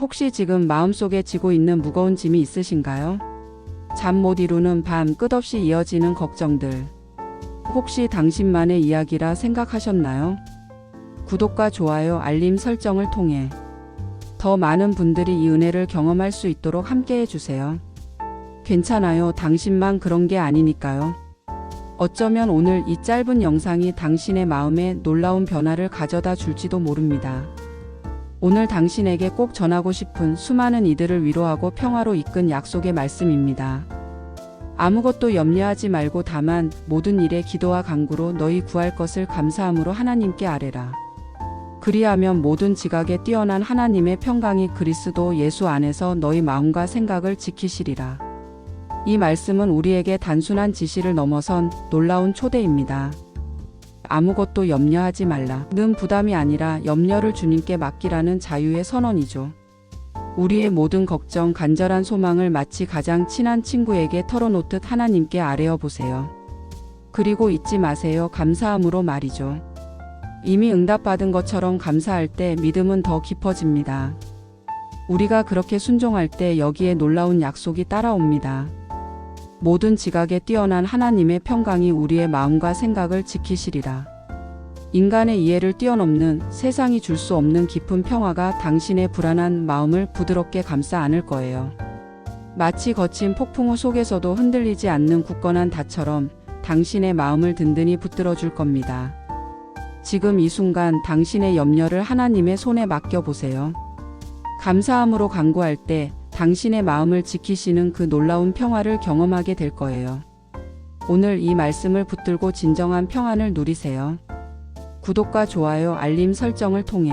혹시 지금 마음속에 지고 있는 무거운 짐이 있으신가요? 잠 못 이루는 밤 끝없이 이어지는 걱정들. 혹시 당신만의 이야기라 생각하셨나요? 구독과 좋아요, 알림 설정을 통해 더 많은 분들이 이 은혜를 경험할 수 있도록 함께 해주세요. 괜찮아요. 당신만 그런 게 아니니까요. 어쩌면 오늘 이 짧은 영상이 당신의 마음에 놀라운 변화를 가져다 줄지도 모릅니다. 오늘 당신에게 꼭 전하고 싶은 수많은 이들을 위로하고 평화로 이끈 약속의 말씀입니다. 아무것도 염려하지 말고 다만 모든 일에 기도와 간구로 너희 구할 것을 감사함으로 하나님께 아뢰라. 그리하면 모든 지각에 뛰어난 하나님의 평강이 그리스도 예수 안에서 너희 마음과 생각을 지키시리라. 이 말씀은 우리에게 단순한 지시를 넘어선 놀라운 초대입니다. 아무것도 염려하지 말라. 는 부담이 아니라 염려를 주님께 맡기라는 자유의 선언이죠. 우리의 모든 걱정, 간절한 소망을 마치 가장 친한 친구에게 털어놓듯 하나님께 아뢰어 보세요. 그리고 잊지 마세요. 감사함으로 말이죠. 이미 응답받은 것처럼 감사할 때 믿음은 더 깊어집니다. 우리가 그렇게 순종할 때 여기에 놀라운 약속이 따라옵니다. 모든 지각에 뛰어난 하나님의 평강이 우리의 마음과 생각을 지키시리라. 인간의 이해를 뛰어넘는 세상이 줄 수 없는 깊은 평화가 당신의 불안한 마음을 부드럽게 감싸 안을 거예요. 마치 거친 폭풍우 속에서도 흔들리지 않는 굳건한 닷처럼 당신의 마음을 든든히 붙들어 줄 겁니다. 지금 이 순간 당신의 염려를 하나님의 손에 맡겨 보세요. 감사함으로 간구할 때 당신의 마음을 지키시는 그 놀라운 평화를 경험하게 될 거예요. 오늘 이 말씀을 붙들고 진정한 평안을 누리세요. 구독과 좋아요, 알림 설정을 통해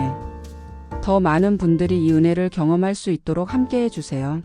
더 많은 분들이 이 은혜를 경험할 수 있도록 함께 해주세요.